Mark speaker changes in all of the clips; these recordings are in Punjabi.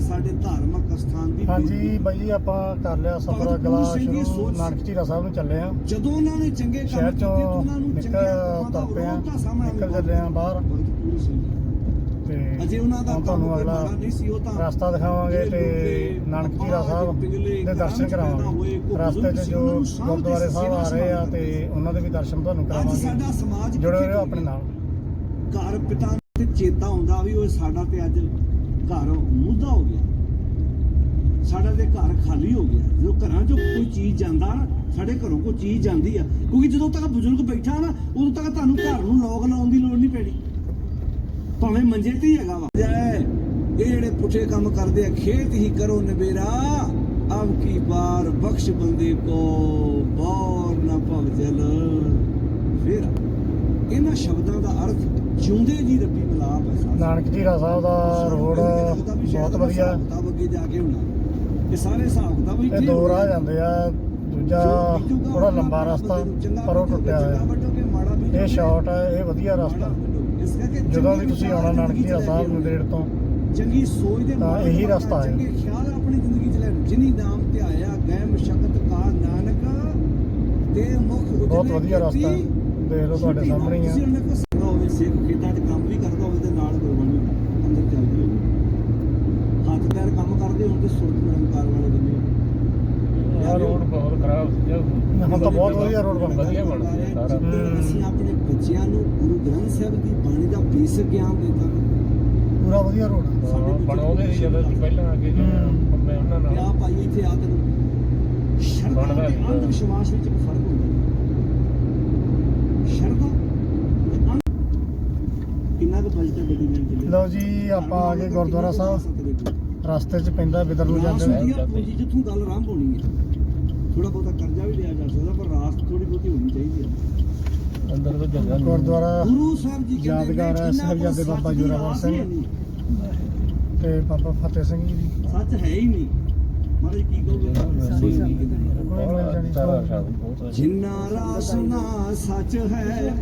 Speaker 1: ਕਿ ਸਾਡੇ ਧਾਰਮਿਕ ਸਥਾਨ ਦੀ
Speaker 2: ਹਾਂਜੀ ਬਾਈ ਆਪਾਂ ਕਰ ਲਿਆ ਸਫਰ ਅਗਲਾ ਸ਼ੁਰੂ। ਨਾਨਕ ਝੀਰਾ ਸਾਹਿਬ ਨੂੰ ਚੱਲੇ ਆ।
Speaker 1: ਜਦੋਂ ਉਹਨਾਂ ਨੇ ਚੰਗੇ ਕੰਮ ਕੀਤੇ ਤਾਂ ਉਹਨਾਂ ਨੂੰ ਚੰਗੇ
Speaker 2: ਤੁਰ ਪਏ ਆ ਨਿਕਲ ਚੱਲੇ ਆ ਬਾਹਰ। ਤੇ
Speaker 1: ਅਜੇ ਉਹਨਾਂ ਦਾ
Speaker 2: ਤੁਹਾਨੂੰ ਅਗਲਾ
Speaker 1: ਮਾੜਾ ਨਹੀਂ ਸੀ ਉਹ ਤਾਂ
Speaker 2: ਰਸਤਾ ਦਿਖਾਵਾਂਗੇ ਤੇ ਨਾਨਕ
Speaker 1: ਦੇ
Speaker 2: ਝੀਰਾ ਸਾਹਿਬ ਦੇ ਦਰਸ਼ਨ ਕਰਾਵਾਂਗੇ। ਰਸਤੇ 'ਚ ਜੋ ਗੁਰਦੁਆਰੇ ਸਾਹਿਬ ਆ ਰਹੇ ਆ ਤੇ ਉਹਨਾਂ ਦੇ ਵੀ ਦਰਸ਼ਨ ਤੁਹਾਨੂੰ ਕਰਾਵਾਂਗੇ।
Speaker 1: ਸਾਡਾ ਸਮਾਜ
Speaker 2: ਜੁੜੇ ਰਹੋ ਆਪਣੇ ਨਾਲ।
Speaker 1: ਘਰ ਪਿਤਾ ਤੇ ਚੇਤਾ ਹੁੰਦਾ ਵੀ ਉਹ ਸਾਡਾ ਤੇ ਅੱਜ ਘਰ ਮੁੱਦਾ ਹੋ ਗਿਆ। ਸਾਡਾ ਤੇ ਘਰ ਖਾਲੀ ਹੋ ਗਿਆ। ਜਦੋਂ ਘਰਾਂ 'ਚੋਂ ਕੋਈ ਚੀਜ਼ ਜਾਂਦਾ ਨਾ ਸਾਡੇ ਘਰੋਂ ਕੋਈ ਚੀਜ਼ ਜਾਂਦੀ ਆ। ਕਿਉਂਕਿ ਜਦੋਂ ਤੱਕ ਬਜ਼ੁਰਗ ਬੈਠਾ ਨਾ, ਉਦੋਂ ਤੱਕ ਤੁਹਾਨੂੰ ਘਰ ਨੂੰ ਲੋਕ ਲਾਉਣ ਦੀ ਲੋੜ ਨਹੀਂ ਪੈਣੀ। ਭਾਵੇਂ ਮੰਜੇ ਤੇ ਹੀ ਹੈਗਾ ਵਾ। ਇਹ ਜਿਹੜੇ ਪੁੱਠੇ ਕੰਮ ਕਰਦੇ ਆ, ਖੇਤ ਹੀ ਕਰੋ ਨਵੇਰਾ। ਅਬ ਕੀ ਬਾਰ ਬਖਸ਼ ਬੰਦੇ ਕੋ, ਬੌਰ ਨਾ ਭਵ ਜਲ। ਫੇਰ ਇਹਨਾਂ ਸ਼ਬਦਾਂ ਦਾ ਅਰਥ ਜਿਉਂਦੇ ਜੀ ਰੱਬੀ
Speaker 2: ਨਾਨਕ ਝੀਰਾ ਸਾਹਿਬ ਦਾ ਰੋਡ ਬਹੁਤ ਵਧੀਆ।
Speaker 1: ਇਹ ਸਾਰੇ ਹਿਸਾਬ ਕਿਤਾਬ
Speaker 2: ਇਹ ਦੋ ਰਾਹ ਜਾਂਦੇ ਆ ਦੂਜਾ ਥੋੜਾ ਲੰਬਾ ਰਸਤਾ ਪਰ ਉਹ ਟੁੱਟਿਆ ਹੋਇਆ। ਇਹ ਸ਼ਾਰਟ ਹੈ ਇਹ ਵਧੀਆ ਰਸਤਾ। ਜਦੋਂ ਵੀ ਤੁਸੀਂ ਆਉਣਾ ਨਾਨਕ ਝੀਰਾ ਸਾਹਿਬ ਨੰਦੇੜ ਤੋਂ
Speaker 1: ਚੰਗੀ ਸੋਚ ਦੇ ਮਾਲਕ
Speaker 2: ਇਹੀ ਰਸਤਾ ਹੈ।
Speaker 1: ਚੰਗੇ ਖਿਆਲ ਆਪਣੀ ਜ਼ਿੰਦਗੀ ਚ ਲੈਣ। ਜਿਨੀ ਨਾਮ ਤੇ ਆਇਆ ਗਏ ਮਸ਼ਕਤ ਕਾ ਨਾਨਕ ਤੇ ਮੁਖ ਉਜਲੇ
Speaker 2: ਬਹੁਤ ਵਧੀਆ ਰਸਤਾ। ਦੇਖ ਲਓ ਤੁਹਾਡੇ ਸਾਹਮਣੇ ਹੀ ਆ
Speaker 1: ਤੁਸੀਂ ਉਹਨਾਂ ਕੋਲ ਸੰਗਾ ਹੋਵੇ ਸਿੱਖ ਖੇਤਾਂ 'ਚ ਕੰਮ ਵੀ ਕਰਦਾ ਹੋਵੇ ਤੇ ਨਾਲ ਗੁਰਬਾਣੀ ਅੰਦਰ ਚੱਲਦੀ ਹੋਵੇ ਹੱਥ ਪੈਰ ਕੰਮ ਕਰਦੇ ਹੋਣ ਤੇ ਸੁਰਤ ਨਿਰੰਕਾਰ ਵਾਲੇ ਬੰਦੇ
Speaker 3: ਆਹ ਰੋਡ ਬਹੁਤ ਖਰਾਬ ਸੀ
Speaker 2: ਹੁਣ ਤਾਂ ਬਹੁਤ ਵਧੀਆ ਰੋਡ ਬਣ ਗਿਆ
Speaker 3: ਵਧੀਆ ਬਣ ਗਿਆ ਸਾਰਾ।
Speaker 1: ਜਿੱਦਾਂ ਅਸੀਂ ਆਪਣੇ ਬੱਚਿਆਂ ਨੂੰ ਗੁਰੂ ਗ੍ਰੰਥ ਸਾਹਿਬ ਦੀ ਬਾਣੀ ਦਾ ਬੇਸਿਕ ਗਿਆਨ ਦੇਤਾ।
Speaker 2: ਪੂਰਾ ਵਧੀਆ ਰੋਡ
Speaker 3: ਹਾਂ, ਬਣਾਉਂਦੇ ਸੀ ਜਦੋਂ ਅਸੀਂ ਪਹਿਲਾਂ ਆ ਕੇ
Speaker 2: ਹੂੰ।
Speaker 3: ਮੈਂ ਉਹਨਾਂ
Speaker 1: ਵਿਆਹ
Speaker 3: ਨਾਲ
Speaker 1: ਭਾਈ ਇੱਥੇ ਆ ਤੈਨੂੰ ਸ਼ਰਧਾ
Speaker 3: ਬਣਦਾ
Speaker 1: ਤੇ
Speaker 3: ਸੀਗਾ।
Speaker 1: ਅੰਧ ਵਿਸ਼ਵਾਸ ਵਿੱਚ ਇੱਕ ਫ਼ਰਕ ਹੁੰਦਾ। ਸ਼ਰਧਾ ਤੇ ਅੰਧ ਕਿੰਨਾ ਕੁ ਬਜਟ ਹੈ ਗੱਡੀ ਲੈਣ ਚੱਲੇ
Speaker 2: ਲਓ ਜੀ ਆਪਾਂ ਆ ਗਏ ਗੁਰਦੁਆਰਾ ਸਾਹਿਬ। ਰਸਤੇ 'ਚ ਪੈਂਦਾ ਬਿਦਰ ਨੂੰ ਜਾਂਦੇ ਹੋਏ
Speaker 1: ਜਿੱਥੋਂ ਗੱਲ ਆਰੰਭ ਹੋਣੀ ਹੈ। ਥੋੜਾ ਬਹੁਤਾ ਕਰਜ਼ਾ ਵੀ ਲਿਆ ਜਾ ਸਕਦਾ ਪਰ ਰਾਸ ਥੋੜੀ ਬਹੁਤੀ ਹੋਣੀ ਚਾਹੀਦੀ ਹੈ।
Speaker 3: ਅੰਦਰ ਤੋਂ ਜਗ੍ਹਾ ਨਹੀਂ।
Speaker 2: ਗੁਰਦੁਆਰਾ
Speaker 1: ਗੁਰੂ ਸਾਹਿਬ ਜੀ ਕਹਿੰਦੇ
Speaker 2: ਯਾਦਗਾਰ ਹੈ ਸਾਹਿਬਜ਼ਾਦੇ ਬਾਬਾ ਜ਼ੋਰਾਵਰ ਸਿੰਘ। ਤੇ ਬਾਬਾ ਫਤਿਹ ਸਿੰਘ ਜੀ ਦੀ।
Speaker 1: ਸੱਚ ਹੈ ਹੀ ਨਹੀਂ। ਮਹਾਰਾਜ ਕੀ ਕਹੋਗੇ?
Speaker 2: ਕੋਈ
Speaker 1: ਕੋਈ
Speaker 2: ਮਿਲ ਜਾਣੀ
Speaker 3: ਸਾਰਾ ਸ਼ਬਦ ਬਹੁਤ ਹੈ।
Speaker 1: ਜਿੰਨਾ ਰਾਸ ਨਾ ਸੱਚ ਹੈ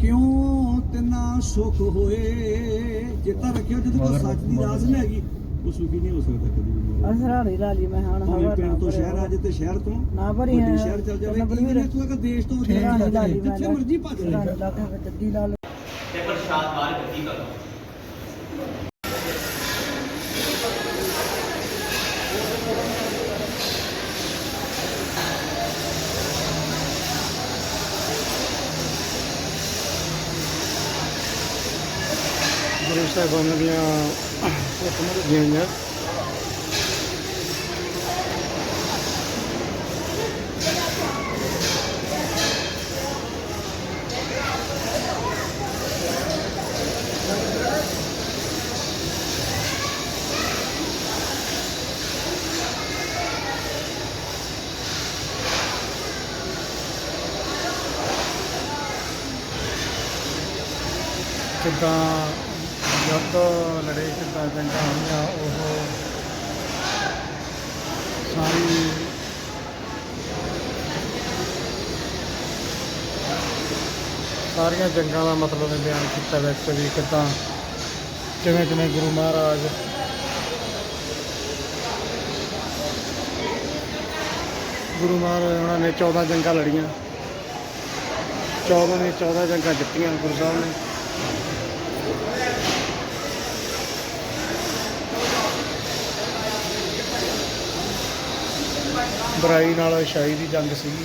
Speaker 1: ਕਿਉਂ ਤਿਨਾ ਸੁਖ ਹੋਏ? ਚੇਤਾ ਰੱਖਿਓ ਜਦੋਂ ਕੋਈ ਸੱਚ ਦੀ ਰਾਸ ਨਹੀਂ ਹੈਗੀ। ਉਹ ਸੁਖੀ ਨਹੀਂ ਹੋ ਸਕਦਾ ਕਦੀ ਵੀ
Speaker 4: ਅਸਰਾੜੀ ਲਾ ਲਈ ਮੈਂ ਹੁਣ
Speaker 1: ਭਾਵੇਂ
Speaker 4: ਹਵਾ
Speaker 1: ਪਿੰਡ ਤੋਂ ਸ਼ਹਿਰ ਆ ਜੇ ਤੇ ਸ਼ਹਿਰ ਤੋਂ
Speaker 4: ਨਾ ਭਰੀ
Speaker 1: ਵੱਡੇ
Speaker 4: ਹੈ
Speaker 1: ਸ਼ਹਿਰ ਚੱਲ ਜਾਵੇ ਕੀ ਨੇ ਤੂੰ ਇੱਕ ਦੇਸ਼ ਤੋਂ ਦੇਸ਼
Speaker 4: ਲਾ ਲਈ ਮੈਂ
Speaker 1: ਜਿੱਥੇ ਮਰਜ਼ੀ ਭੱਜ ਲੈ
Speaker 4: ਲਾ ਕੇ ਜੱਦੀ ਲਾ ਲਈ
Speaker 5: ਤੇ ਪ੍ਰਸ਼ਾਦ ਬਾਹਰ ਗੱਡੀ ਕਰੋ
Speaker 2: ਗੁਰੂ ਸਾਹਿਬਾਨ ਦੀਆਂ ਹੁਕਮ ਦੀਆਂ ਕਿੱਦਾਂ ਯੁੱਧ ਲੜੇ ਕਿੱਦਾਂ ਜੰਗਾਂ ਹੋਈਆਂ ਉਹ ਸਾਰੀ ਸਾਰੀਆਂ ਜੰਗਾਂ ਦਾ ਮਤਲਬ ਇਹ ਬਿਆਨ ਕੀਤਾ ਵਿੱਚ ਵੀ ਕਿੱਦਾਂ, ਕਿਵੇਂ ਕਿਵੇਂ ਗੁਰੂ ਮਹਾਰਾਜ ਗੁਰੂ ਮਹਾਰਾਜ ਉਹਨਾਂ ਨੇ 14 ਜੰਗਾਂ ਲੜੀਆਂ। 14 ਨੇ 14 ਜੰਗਾਂ ਜਿੱਤੀਆਂ ਗੁਰੂ ਸਾਹਿਬ ਨੇ। ਬੁਰਾਈ ਨਾਲ ਅਛਾਈ ਦੀ ਜੰਗ ਸੀਗੀ।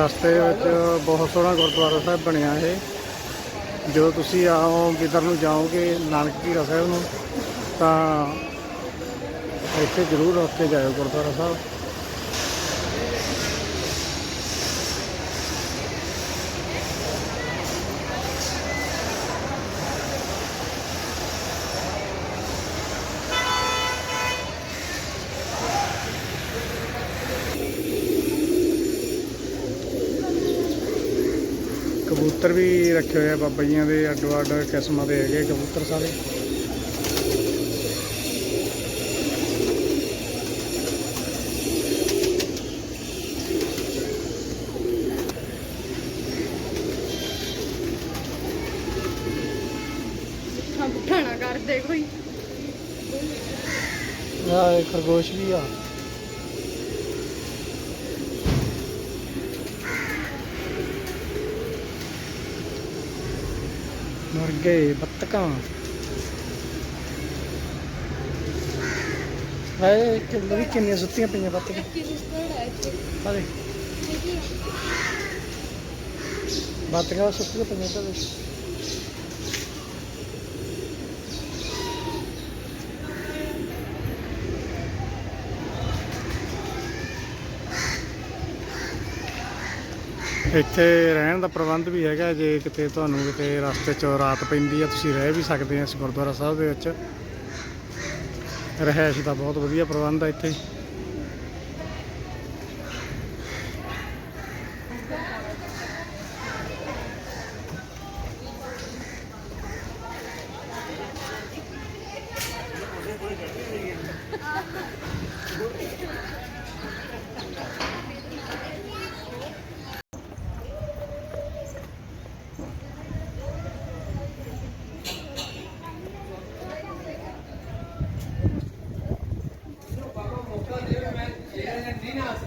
Speaker 2: ਰਸਤੇ ਵਿੱਚ ਬਹੁਤ ਸੋਹਣਾ ਗੁਰਦੁਆਰਾ ਸਾਹਿਬ ਬਣਿਆ ਹੈ ਜਦੋਂ ਤੁਸੀਂ ਆਓ ਕਿਧਰ ਨੂੰ ਜਾਓਗੇ, ਨਾਨਕ ਝੀਰਾ ਸਾਹਿਬ ਨੂੰ, ਤਾਂ ਇੱਥੇ ਜ਼ਰੂਰ ਰੁਕ ਕੇ ਜਾਇਓ ਗੁਰਦੁਆਰਾ ਸਾਹਿਬ। ਕਬੂਤਰ ਵੀ ਰੱਖੇ ਹੋਏ ਆ ਬਾਬਾ ਜੀਆਂ ਦੇ ਅੱਡੋ ਅੱਡ ਕਿਸਮਾਂ ਦੇ ਹੈਗੇ ਕਬੂਤਰ ਸਾਰੇ।
Speaker 6: ਕਰਦੇ ਕੋਈ।
Speaker 2: ਆ ਖਰਗੋਸ਼ ਵੀ ਆ। ਮੁਰਗੇ ਬੱਤਕਾਂ। ਹਾਏ ਕਿੰਨੇ ਵੀ ਕਿੰਨੀਆਂ ਸੁੱਤੀਆਂ ਪਈਆਂ ਬੱਤਕਾਂ।
Speaker 6: ਕੀ ਸਿਸਟਰ ਹੈ ਇੱਥੇ।
Speaker 2: ਆ। ਦੇ ਬੱਤਕਾਂ ਸੁੱਤੀਆਂ ਪਈਆਂ ਤਾਂ ਇੱਥੇ ਰਹਿਣ ਦਾ ਪ੍ਰਬੰਧ ਵੀ ਹੈਗਾ, ਜੇ ਕਿਤੇ ਤੁਹਾਨੂੰ ਕਿਤੇ ਰਸਤੇ 'ਚ ਰਾਤ ਪੈਂਦੀ ਆ, ਤੁਸੀਂ ਰਹਿ ਵੀ ਸਕਦੇ ਆ ਇਸ ਗੁਰਦੁਆਰਾ ਸਾਹਿਬ ਦੇ ਵਿੱਚ। ਰਹਿائش ਦਾ ਬਹੁਤ ਵਧੀਆ ਪ੍ਰਬੰਧ ਆ ਇੱਥੇ।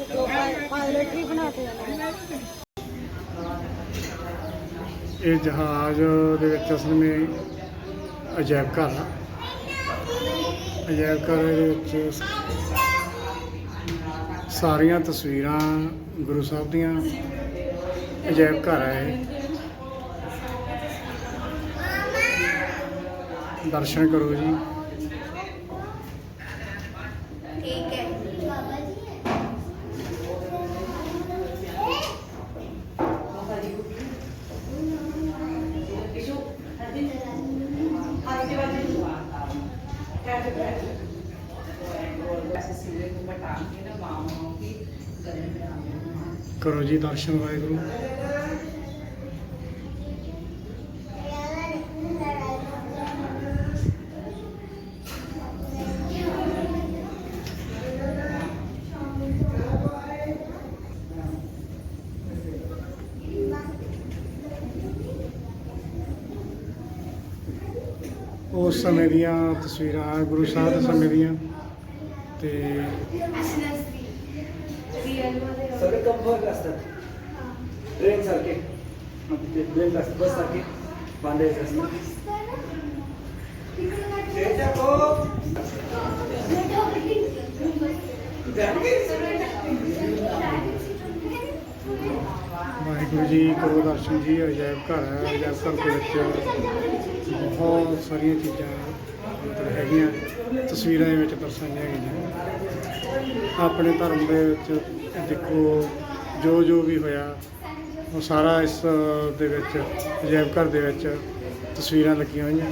Speaker 4: ਪਾਇਲਟ ਵੀ ਬਣਾਤੇ ਆ
Speaker 2: ਇਹ ਜਹਾਜ਼ ਦੇ ਵਿੱਚ ਅਸਲ ਵਿੱਚ ਅਜਾਇਬ ਘਰ ਆ। ਅਜਾਇਬ ਘਰ ਦੇ ਵਿੱਚ ਸਾਰੀਆਂ ਤਸਵੀਰਾਂ ਗੁਰੂ ਸਾਹਿਬ ਦੀਆਂ ਅਜਾਇਬ ਘਰ ਹੈ ਦਰਸ਼ਨ ਕਰੋ ਜੀ। ਕਰੋ ਜੀ ਦਰਸ਼ਨ ਵਾਹਿਗੁਰੂ ਉਸ ਸਮੇਂ ਦੀਆਂ ਤਸਵੀਰਾਂ ਗੁਰੂ ਸਾਹਿਬ ਦੇ ਸਮੇਂ ਦੀਆਂ ਤੇ
Speaker 4: सगळे कम्फर्ट असतात ट्रेन सारखे ट्रेन बस सारखे बांधायचे असतात
Speaker 2: ਵਾਹਿਗੁਰੂ ਜੀ ਕਰੋ ਦਰਸ਼ਨ ਜੀ ਅਜਾਇਬ ਘਰ ਹੈ ਅਜਾਇਬ ਘਰ ਦੇ ਵਿੱਚ ਬਹੁਤ ਸਾਰੀਆਂ ਚੀਜ਼ਾਂ ਮਤਲਬ ਹੈਗੀਆਂ, ਤਸਵੀਰਾਂ ਦੇ ਵਿੱਚ ਦਰਸਾਈਆਂ ਗਈਆਂ। ਆਪਣੇ ਧਰਮ ਦੇ ਵਿੱਚ ਦੇਖੋ, ਜੋ ਜੋ ਵੀ ਹੋਇਆ, ਉਹ ਸਾਰਾ ਇਸ ਦੇ ਵਿੱਚ ਅਜਾਇਬ ਘਰ ਦੇ ਵਿੱਚ ਤਸਵੀਰਾਂ ਲੱਗੀਆਂ ਹੋਈਆਂ।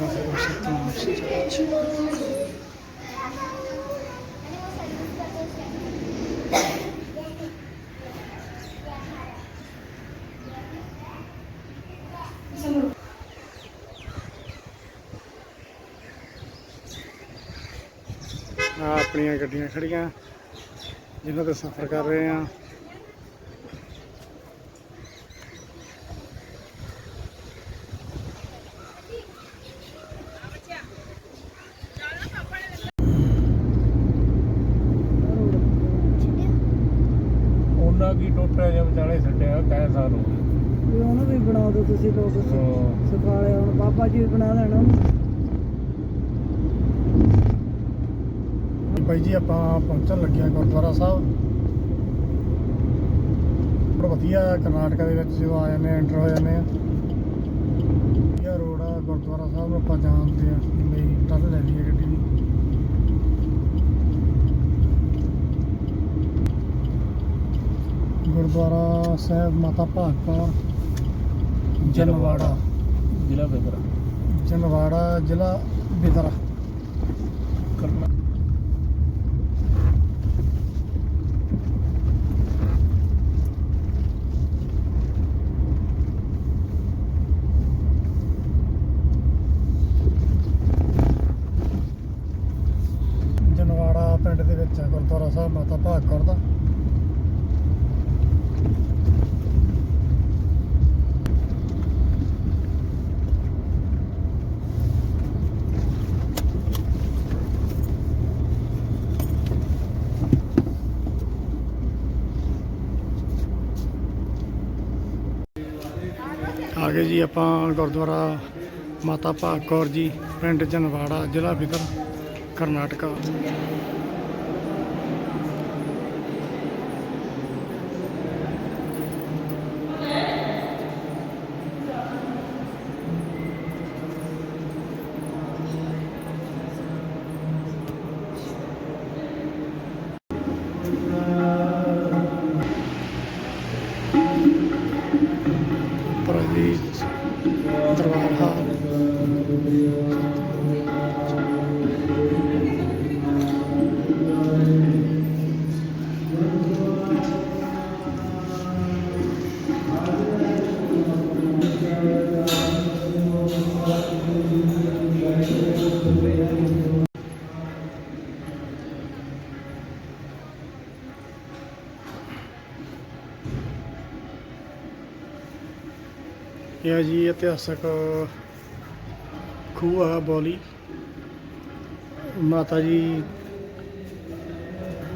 Speaker 2: ਵਾਹਿਗੁਰੂ ਸਤਿਨਾਮ ਆਪਣੀਆਂ ਗੱਡੀਆਂ ਖੜੀਆਂ ਜਿਨ੍ਹਾਂ ਤੇ ਸਫ਼ਰ ਕਰ ਰਹੇ ਆ
Speaker 3: ਉਹਨਾਂ ਕੀ ਟੋਟਾ ਜਿਹਾ ਵਿਚਾਲੇ ਛੱਡਿਆ ਕੈ ਸਾਲ ਹੋ ਗਏ।
Speaker 4: ਵੀ ਉਹਨੂੰ ਵੀ ਬਣਾ ਦਿਓ ਤੁਸੀਂ ਲੋਕ
Speaker 3: ਹਾਂ।
Speaker 4: ਸਿਖਾਲੇ ਹੁਣ ਬਾਬਾ ਜੀ ਵੀ ਬਣਾ ਲੈਣਾ ਉਹਨੂੰ
Speaker 2: ਬਾਈ ਜੀ ਆਪਾਂ ਪਹੁੰਚਣ ਲੱਗੇ ਆ ਗੁਰਦੁਆਰਾ ਸਾਹਿਬ। ਵਧੀਆ ਕਰਨਾਟਕਾ ਦੇ ਵਿੱਚ ਜਦੋਂ ਆ ਜਾਂਦੇ ਐਂਟਰ ਹੋ ਜਾਂਦੇ ਆ ਵਧੀਆ ਰੋਡ ਆ ਗੁਰਦੁਆਰਾ ਸਾਹਿਬ ਨੂੰ ਆਪਾਂ ਜਾਣਦੇ ਆ ਲਈ ਟੱਲ ਲੈ ਲਈਏ ਗੱਡੀ ਦੀ। ਗੁਰਦੁਆਰਾ ਸਾਹਿਬ ਮਾਤਾ ਭਾਗਪੁਰ ਜਨਵਾੜਾ।
Speaker 3: ਜ਼ਿਲ੍ਹਾ ਬੇਗਰਾ।
Speaker 2: ਜਨਵਾੜਾ ਜ਼ਿਲ੍ਹਾ ਬਿਦਰਾ
Speaker 3: ਕਰਨਾ
Speaker 2: ਜਨਵਾੜਾ ਪਿੰਡ ਦੇ ਵਿੱਚ ਆ ਗੁਰਦੁਆਰਾ ਸਾਹਿਬ ਮਾਤਾ ਭਾਗਪੁਰ ਦਾ ਆ ਗਏ ਜੀ ਆਪਾਂ ਗੁਰਦੁਆਰਾ ਮਾਤਾ ਭਾਗ ਕੌਰ ਜੀ ਪਿੰਡ ਜਨਵਾੜਾ ਜ਼ਿਲ੍ਹਾ ਬਿਦਰ ਕਰਨਾਟਕਾ। ਆ ਜੀ ਇਤਿਹਾਸਕ ਖੂਹ ਆ ਬੋਲੀ। ਮਾਤਾ ਜੀ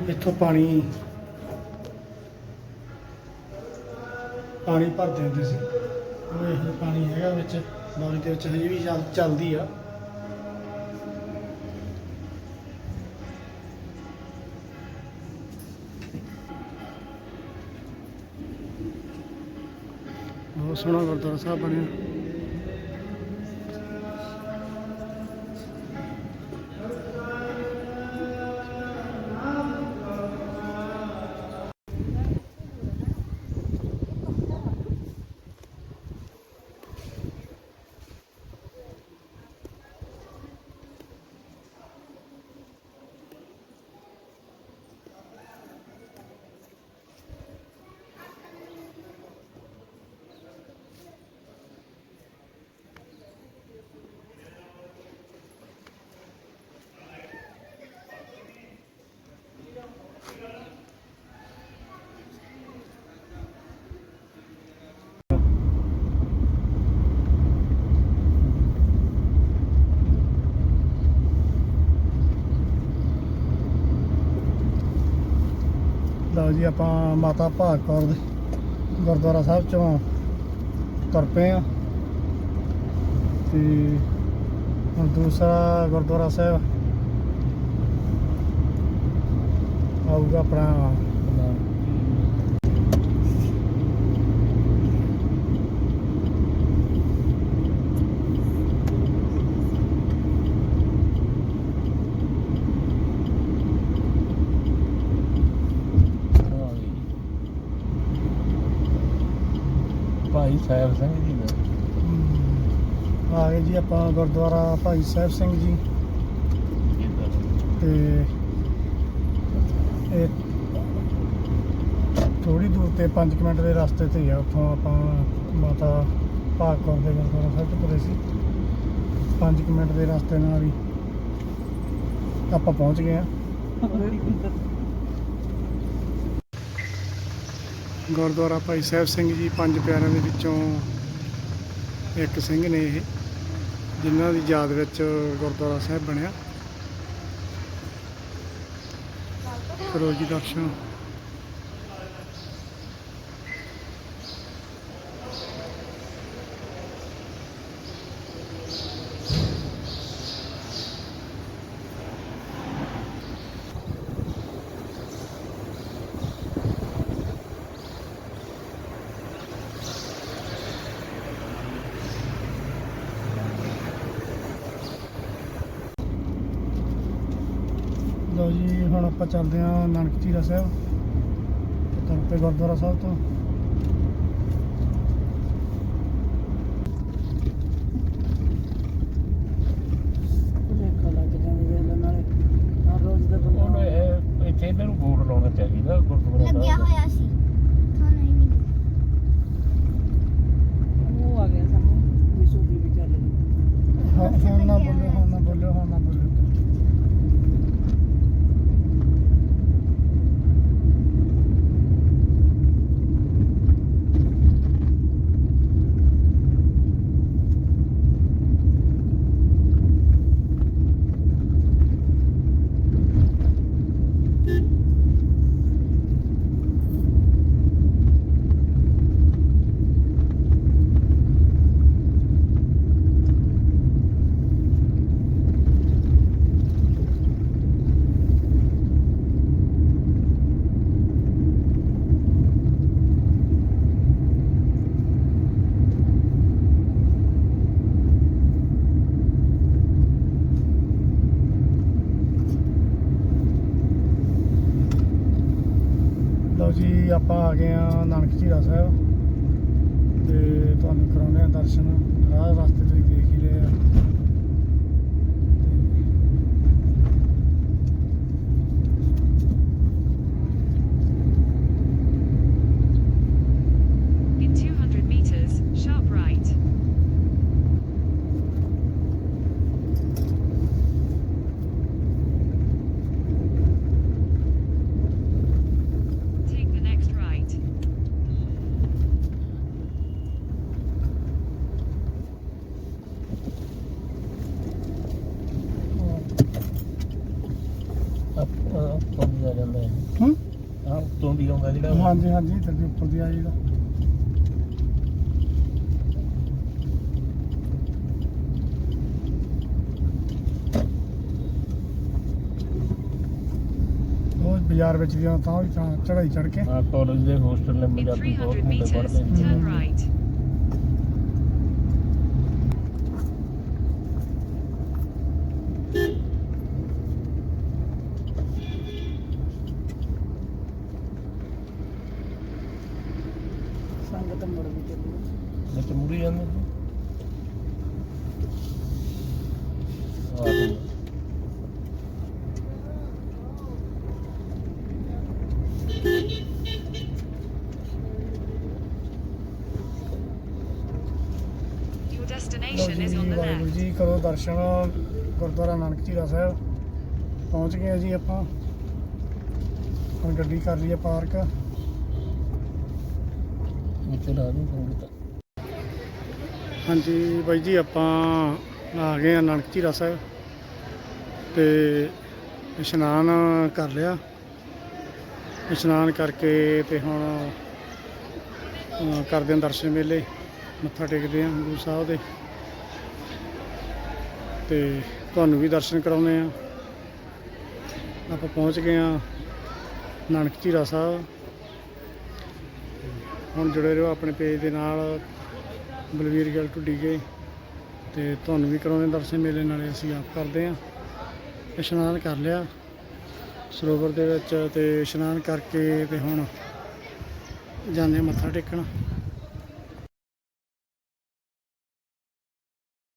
Speaker 2: ਇੱਥੋਂ ਪਾਣੀ ਪਾਣੀ ਭਰਦੇ ਹੁੰਦੇ ਸੀ। ਉਹ ਇਹ ਪਾਣੀ ਹੈਗਾ ਵਿੱਚ ਬੋਲੀ ਦੇ ਵਿੱਚ ਹਜੇ ਵੀ ਚੱਲ ਚੱਲਦੀ ਆ। ਬਹੁਤ ਸੋਹਣਾ ਗੁਰਦੁਆਰਾ ਸਾਹਿਬ ਬਣਿਆ। ਲਓ ਜੀ, ਆਪਾਂ ਮਾਤਾ ਭਾਗ ਕੌਰ ਦੇ ਗੁਰਦੁਆਰਾ ਸਾਹਿਬ ਚੋਂ ਤੁਰ ਪਏ ਆ ਤੇ ਹੁਣ ਦੂਸਰਾ ਗੁਰਦੁਆਰਾ ਸਾਹਿਬ ਆਊਗਾ ਆਪਣਾ
Speaker 3: ਭਾਈ ਸਾਹਿਬ ਸਿੰਘ ਜੀ ਦਾ
Speaker 2: ਆ ਗਏ ਜੀ ਆਪਾਂ ਗੁਰਦੁਆਰਾ ਭਾਈ ਸਾਹਿਬ ਸਿੰਘ ਜੀ। ਤੇ ਇਹ ਥੋੜੀ ਦੂਰ ਤੇ 5 ਮਿੰਟ ਦੇ ਰਸਤੇ ਤੇ ਹੀ ਆ, ਉੱਥੋਂ ਆਪਾਂ ਮਾਤਾ ਭਾਗ ਕੌਰ ਦੇ ਗੁਰਦੁਆਰਾ ਸਾਹਿਬ ਤੋਂ ਤੁਰੇ ਸੀ। 5 ਮਿੰਟ ਦੇ ਰਸਤੇ ਨਾਲ ਹੀ ਆਪਾਂ ਪਹੁੰਚ ਗਏ ਆ ਗੁਰਦੁਆਰਾ ਭਾਈ ਸਾਹਿਬ ਸਿੰਘ ਜੀ, ਪੰਜ ਪਿਆਰਿਆਂ ਦੇ ਵਿੱਚੋਂ ਇੱਕ ਸਿੰਘ ਨੇ ਇਹ, ਜਿਨ੍ਹਾਂ ਦੀ ਯਾਦ ਵਿੱਚ ਗੁਰਦੁਆਰਾ ਸਾਹਿਬ ਬਣਿਆ। ਕਰੋ ਜੀ ਦਰਸ਼ਨ ਲਓ ਜੀ ਹੁਣ ਆਪਾਂ ਚੱਲਦੇ ਹਾਂ ਨਾਨਕ ਝੀਰਾ ਸਾਹਿਬ ਤੇ ਗੁਰਦੁਆਰਾ ਸਾਹਿਬ ਤੋਂ
Speaker 4: ਭੁਲੇਖਾ ਲੱਗ ਜਾਂਦੀ ਹੈ ਨਾਲੇ ਹਰ ਰੋਜ਼ ਦੇ
Speaker 3: ਹੁਣ ਇਹ ਇੱਥੇ ਇਹਨਾਂ ਨੂੰ ਬੋਰਡ ਲਾਉਣਾ ਚਾਹੀਦਾ ਗੁਰਦੁਆਰਾ
Speaker 6: ਲੱਗਿਆ
Speaker 3: ਸਾਹਿਬ
Speaker 6: ਹੋਇਆ ਸੀ ਤੁਹਾਨੂੰ ਹੀ ਨਹੀਂ
Speaker 4: ਉਹ ਆ ਗਿਆ ਸਾਨੂੰ ਵਿਸ਼ੂ ਦੀ ਵੀ ਚੱਲ ਰਹੀ
Speaker 2: ਹਾਂ ਹੁਣ ਨਾ ਬੋਲਿਓ ਹੁਣ ਨਾ ਬੋਲਿਓ ਹੁਣ ਨਾ ਬੋਲਿਓ ਲਓ ਜੀ ਆਪਾਂ ਆ ਗਏ ਆ ਨਾਨਕ ਝੀਰਾ ਸਾਹਿਬ ਤੇ ਤੁਹਾਨੂੰ ਕਰਾਉਂਦੇ ਆ ਦਰਸ਼ਨ। ਰਾਹ ਰਸਤੇ ਤੁਸੀਂ ਦੇਖ ਹੀ ਲਏ ਆ
Speaker 7: In 200 meters, sharp right. Take the next right.
Speaker 3: ਆਪਾਂ ਤੋਂ ਵੀ ਆ ਜਾਂਦਾ ਹੈ
Speaker 2: ਹੂੰ
Speaker 3: ਆਹ ਤੋਂ ਵੀ ਆਉਂਦਾ ਜਿਹੜਾ
Speaker 2: ਹਾਂਜੀ ਹਾਂਜੀ ਇੱਧਰ ਦੇ ਉੱਪਰ ਦੀ ਆ। ਜਿਹੜਾ ਉਹ ਬਾਜ਼ਾਰ ਵਿੱਚ ਦੀਆਂ ਤਾਂ ਵੀ ਚੜਾਈ ਚੜ ਕੇ।
Speaker 3: ਆ ਕਾਲਜ ਦੇ ਹੋਸਟਲ ਨੇ
Speaker 7: In
Speaker 3: ਬਹੁਤ
Speaker 7: 300
Speaker 3: ਮੁੰਡੇ
Speaker 7: meters,
Speaker 3: ਪੜ੍ਹਦੇ ਨੇ।
Speaker 7: Turn right.
Speaker 4: ਸੰਗਤ ਮੁੜ ਵੀ ਚੱਲੀ
Speaker 3: ਵਿੱਚ ਮੁੜੀ ਜਾਂਦੇ ਨੇ ਆਹ
Speaker 7: Your
Speaker 2: ਲਓ
Speaker 7: destination
Speaker 2: ਜੀ
Speaker 7: is on the
Speaker 2: ਵਾਹਿਗੁਰੂ. ਜੀ ਕਰੋ ਦਰਸ਼ਨ ਗੁਰਦੁਆਰਾ ਨਾਨਕ ਝੀਰਾ ਸਾਹਿਬ। ਪਹੁੰਚ ਗਏ ਆ ਜੀ ਆਪਾਂ। ਹੁਣ ਗੱਡੀ ਕਰ ਲਈਏ ਪਾਰਕ।
Speaker 3: ਵਿੱਚ ਲਾ ਦੂੰ ਸੰਗਤ
Speaker 2: ਹਾਂਜੀ ਬਾਈ ਜੀ ਆਪਾਂ ਆ ਗਏ ਆ ਨਾਨਕ ਝੀਰਾ ਸਾਹਿਬ ਤੇ ਇਸ਼ਨਾਨ ਕਰ ਲਿਆ। ਇਸ਼ਨਾਨ ਕਰਕੇ ਤੇ ਹੁਣ ਕਰਦੇ ਹਾਂ ਦਰਸ਼ਨ ਮੇਲੇ, ਮੱਥਾ ਟੇਕਦੇ ਹਾਂ ਗੁਰੂ ਸਾਹਿਬ ਦੇ। ਤੇ ਤੁਹਾਨੂੰ ਵੀ ਦਰਸ਼ਨ ਕਰਾਉਂਦੇ ਆ ਆਪਾਂ ਪਹੁੰਚ ਗਏ ਆ ਨਾਨਕ ਝੀਰਾ ਸਾਹਿਬ। ਹੁਣ ਜੁੜੇ ਰਹੋ ਆਪਣੇ ਪੇਜ ਦੇ ਨਾਲ, ਬਲਵੀਰ ਗਿੱਲ ਟੁੱਡੀ ਗਏ ਤੇ ਤੁਹਾਨੂੰ ਵੀ ਕਰਾਉਂਦੇ ਦਰਸ਼ਨ ਮੇਲੇ, ਨਾਲੇ ਅਸੀਂ ਆਪ ਕਰਦੇ ਆ ਇਸ਼ਨਾਨ ਕਰ ਲਿਆ। ਸਰੋਵਰ ਦੇ ਵਿੱਚ ਤੇ ਇਸ਼ਨਾਨ ਕਰਕੇ ਤੇ ਹੁਣ ਜਾਂਦੇ ਮੱਥਾ ਟੇਕਣ।